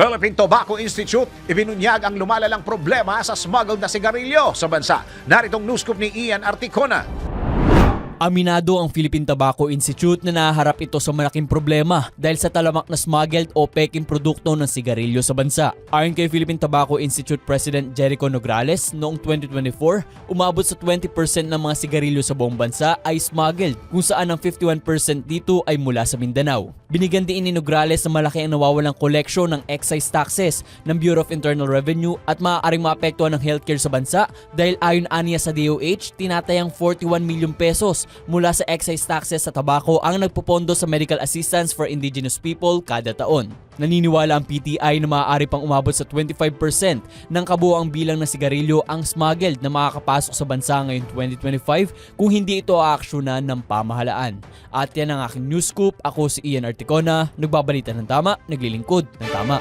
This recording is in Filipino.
Philippine Tobacco Institute ibinunyag ang lumalalang problema sa smuggled na sigarilyo sa bansa. Naritong news scoop ni Ian Articona. Aminado ang Philippine Tobacco Institute na naharap ito sa malaking problema dahil sa talamak na smuggled o peking produkto ng sigarilyo sa bansa. Ayon kay Philippine Tobacco Institute President Jericho Nograles, noong 2024, umabot sa 20% ng mga sigarilyo sa buong bansa ay smuggled, kung saan ang 51% dito ay mula sa Mindanao. Binigyan din ni Nograles na malaki ang nawawalang koleksyon ng excise taxes ng Bureau of Internal Revenue at maaaring maapektuhan ng healthcare sa bansa dahil ayon aniya sa DOH, tinatayang 41 milyong pesos mula sa excise taxes sa tabako ang nagpopondo sa medical assistance for indigenous people kada taon. Naniniwala ang PTI na maaari pang umabot sa 25% ng kabuoang bilang ng sigarilyo ang smuggled na makakapasok sa bansa ngayon 2025 kung hindi ito aaksyonan ng pamahalaan. At yan ang aking news scoop. Ako si Ian Articona, nagbabalita ng tama, naglilingkod ng tama.